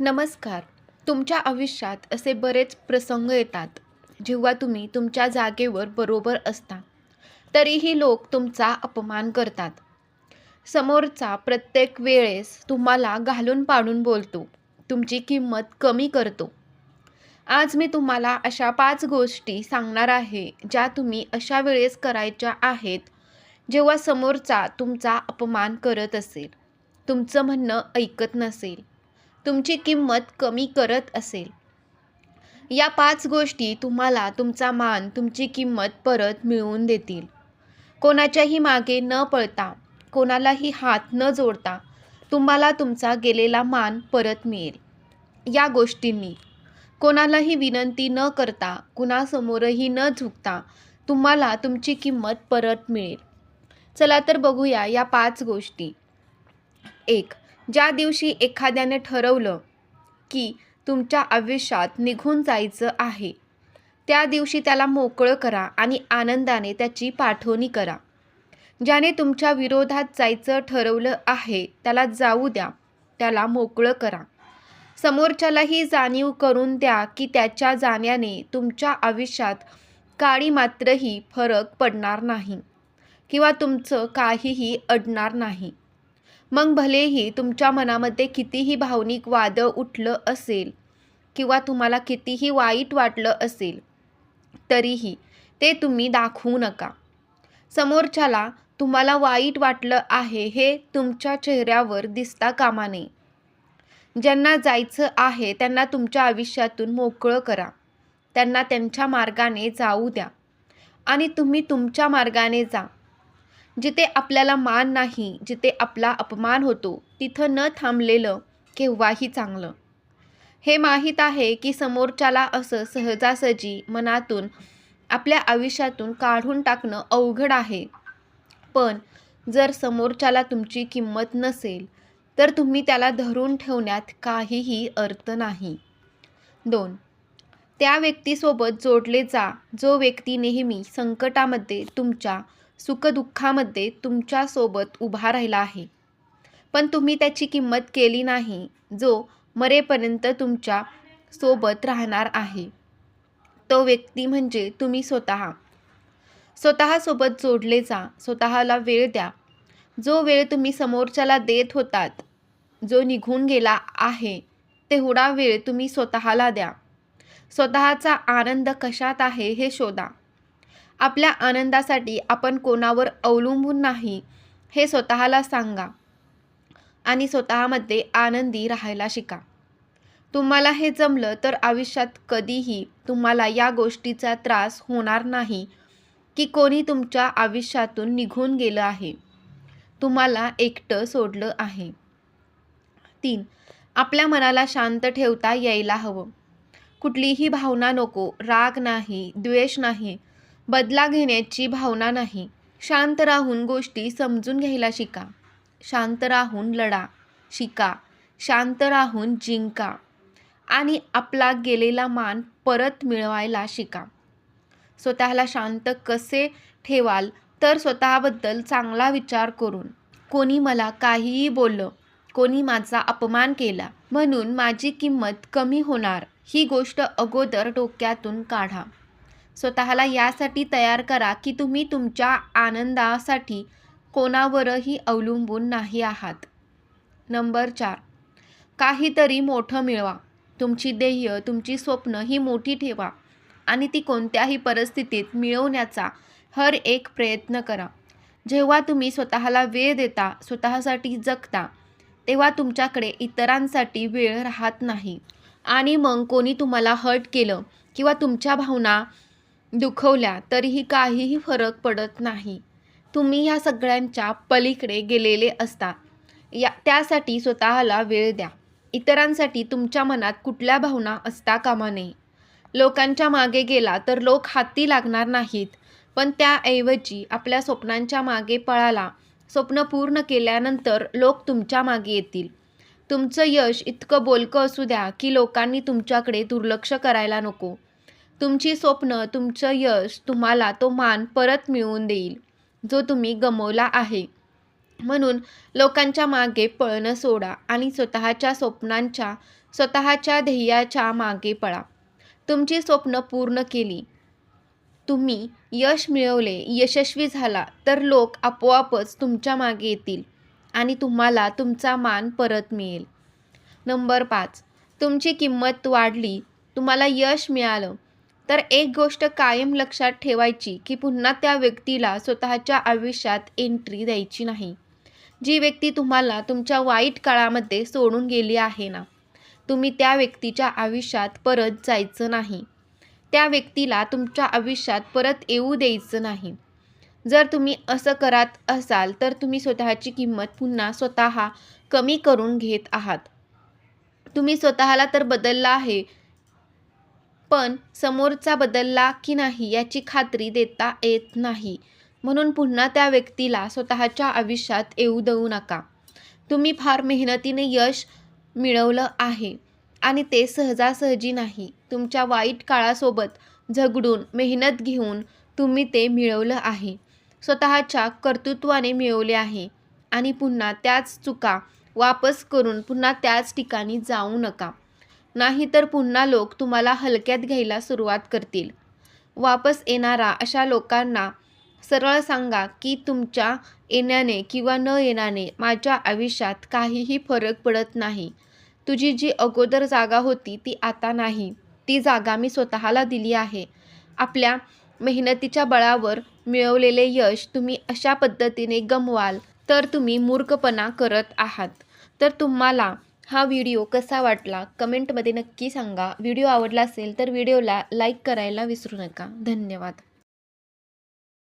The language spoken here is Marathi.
नमस्कार. तुमच्या आयुष्यात असे बरेच प्रसंग येतात जेव्हा तुम्ही तुमच्या जागेवर बरोबर असता. तरीही लोक तुमचा अपमान करतात. समोरचा प्रत्येक वेळेस तुम्हाला घालून पाडून बोलतो तुमची किंमत कमी करतो. आज मी तुम्हाला अशा पाच गोष्टी सांगणार आहे ज्या तुम्ही अशा वेळेस करायच्या आहेत जेव्हा समोरचा तुमचा अपमान करत असेल. तुमचं म्हणणं ऐकत नसेल. तुमची किंमत कमी करत असेल. या पाच गोष्टी तुम्हाला तुमचा मान तुमची किंमत परत मिळवून देतील. कोणाच्याही मागे न पळता कोणालाही हात न जोडता तुम्हाला तुमचा गेलेला मान परत मिळेल. या गोष्टींनी कोणालाही विनंती न करता कुणासमोरही न झुकता तुम्हाला तुमची किंमत परत मिळेल. चला तर बघूया या पाच गोष्टी. एक ज्या दिवशी एखाद्याने ठरवलं की तुमच्या आयुष्यात निघून जायचं आहे त्या दिवशी त्याला मोकळं करा आणि आनंदाने त्याची पाठवणी करा. ज्याने तुमच्या विरोधात जायचं ठरवलं आहे त्याला जाऊ द्या त्याला मोकळं करा. समोरच्यालाही जाणीव करून द्या की त्याच्या जाण्याने तुमच्या आयुष्यात काळी मात्रही फरक पडणार नाही किंवा तुमचं काहीही अडणार नाही. मग भलेही तुमच्या मनामध्ये कितीही भावनिक वादळ उठलं असेल किंवा तुम्हाला कितीही वाईट वाटलं असेल तरीही ते तुम्ही दाखवू नका. समोरच्याला तुम्हाला वाईट वाटलं आहे हे तुमच्या चेहऱ्यावर दिसता कामा नये. ज्यांना जायचं आहे त्यांना तुमच्या आयुष्यातून मोकळं करा. त्यांना त्यांच्या मार्गाने जाऊ द्या. आणि तुम्ही तुमच्या मार्गाने जा. जिथे आपल्याला मान नाही जिथे आपला अपमान होतो तिथं न थांबलेलं केव्हाही चांगलं. हे माहीत आहे की समोरच्याला असं सहजासहजी मनातून आपल्या आयुष्यातून काढून टाकणं अवघड आहे. पण जर समोरच्याला तुमची किंमत नसेल तर तुम्ही त्याला धरून ठेवण्यात काहीही अर्थ नाही. दोन त्या व्यक्तीसोबत जोडले जा. जो व्यक्ती नेहमी संकटामध्ये तुमच्या सुखदुःखामध्ये तुमच्यासोबत उभा राहिला आहे. पण तुम्ही त्याची किंमत केली नाही जो मरेपर्यंत तुमच्यासोबत राहणार आहे. तो व्यक्ती म्हणजे तुम्ही स्वतः. स्वतःसोबत जोडले जा स्वतःला वेळ द्या. जो वेळ तुम्ही समोरच्याला देत होतात जो निघून गेला आहे तेवढा वेळ तुम्ही स्वतःला द्या. स्वतःचा आनंद कशात आहे हे शोधा. आपल्या आनंदासाठी आपण कोणावर अवलंबून नाही हे स्वतःला सांगा आणि स्वतःमध्ये आनंदी राहायला शिका. तुम्हाला हे जमलं तर आयुष्यात कधीही तुम्हाला या गोष्टीचा त्रास होणार नाही की कोणी तुमच्या आयुष्यातून निघून गेलं आहे. तुम्हाला एकटं सोडलं आहे. तीन आपल्या मनाला शांत ठेवता यायला हवं. कुठलीही भावना नको राग नाही द्वेष नाही. बदला घेण्याची भावना नाही. शांत राहून गोष्टी समजून घ्यायला शिका. शांत राहून लढा. शिका. शांत राहून जिंका. आणि आपला गेलेला मान परत मिळवायला शिका. स्वतःला शांत कसे ठेवाल तर स्वतःबद्दल चांगला विचार करून. कोणी मला काहीही बोललं कोणी माझा अपमान केला म्हणून माझी किंमत कमी होणार ही गोष्ट अगोदर डोक्यातून काढा. स्वतःला यासाठी तयार करा की तुम्ही तुमच्या आनंदासाठी कोणावरही अवलंबून नाही आहात. नंबर चार. काहीतरी मोठं मिळवा. तुमची ध्येय तुमची स्वप्न ही मोठी ठेवा आणि ती कोणत्याही परिस्थितीत मिळवण्याचा हर एक प्रयत्न करा. जेव्हा तुम्ही स्वतःला वेळ देता स्वतःसाठी जगता तेव्हा तुमच्याकडे इतरांसाठी वेळ राहत नाही. आणि मग कोणी तुम्हाला हर्ट केलं किंवा तुमच्या भावना दुखवल्या तरीही काहीही फरक पडत नाही. तुम्ही ह्या सगळ्यांच्या पलीकडे गेलेले असता. या त्यासाठी स्वतःला वेळ द्या. इतरांसाठी तुमच्या मनात कुठल्या भावना असता कामा नये. लोकांच्या मागे गेला तर लोक हाती लागणार नाहीत. पण त्याऐवजी आपल्या स्वप्नांच्या मागे पळाला स्वप्न पूर्ण केल्यानंतर लोक तुमच्या मागे येतील. तुमचं यश इतकं बोलकं असू द्या की लोकांनी तुमच्याकडे दुर्लक्ष करायला नको. तुमची स्वप्न तुमचं यश तुम्हाला तो मान परत मिळवून देईल जो तुम्ही गमवला आहे. म्हणून लोकांच्या मागे पळणं सोडा आणि स्वतःच्या स्वप्नांच्या स्वतःच्या ध्येयाच्या मागे पळा. तुमची स्वप्न पूर्ण केली. तुम्ही यश मिळवले यशस्वी झाला तर लोक आपोआपच तुमच्या मागे येतील आणि तुम्हाला तुमचा मान परत मिळेल. नंबर पाच. तुमची किंमत वाढली. तुम्हाला यश मिळालं. तर एक गोष्ट कायम लक्षात ठेवायची की पुन्हा त्या व्यक्तीला स्वतःच्या आयुष्यात एंट्री द्यायची नाही. जी व्यक्ती तुम्हाला तुमच्या वाईट काळामध्ये सोडून गेली आहे ना तुम्ही त्या व्यक्तीच्या आयुष्यात परत जायचं नाही. त्या व्यक्तीला तुमच्या आयुष्यात परत येऊ द्यायचं नाही. जर तुम्ही असं करत असाल तर तुम्ही स्वतःची किंमत पुन्हा स्वतः कमी करून घेत आहात. तुम्ही स्वतःला तर बदलला आहे पण समोरचा बदलला की नाही याची खात्री देता येत नाही. म्हणून पुन्हा त्या व्यक्तीला स्वतःच्या आयुष्यात येऊ देऊ नका. तुम्ही फार मेहनतीने यश मिळवलं आहे आणि ते सहजासहजी नाही. तुमच्या वाईट काळासोबत झगडून मेहनत घेऊन तुम्ही ते मिळवलं आहे. स्वतःच्या कर्तृत्वाने मिळवले आहे आणि पुन्हा त्याच चुका वापस करून पुन्हा त्याच ठिकाणी जाऊ नका. नाहीतर पुन्हा लोक तुम्हाला हलक्यात घ्यायला सुरुवात करतील. वापस येणारा अशा लोकांना सरळ सांगा की तुमच्या येण्याने किंवा न येण्याने माझ्या आयुष्यात काहीही फरक पडत नाही. तुझी जी अगोदर जागा होती ती आता नाही. ती जागा मी स्वतःला दिली आहे. आपल्या मेहनतीच्या बळावर मिळवलेले यश तुम्ही अशा पद्धतीने गमवाल तर तुम्ही मूर्खपणा करत आहात. तर तुम्हाला हा व्हिडिओ कसा वाटला कमेंटमध्ये नक्की सांगा. व्हिडिओ आवडला असेल तर व्हिडिओला लाईक करायला विसरू नका. धन्यवाद.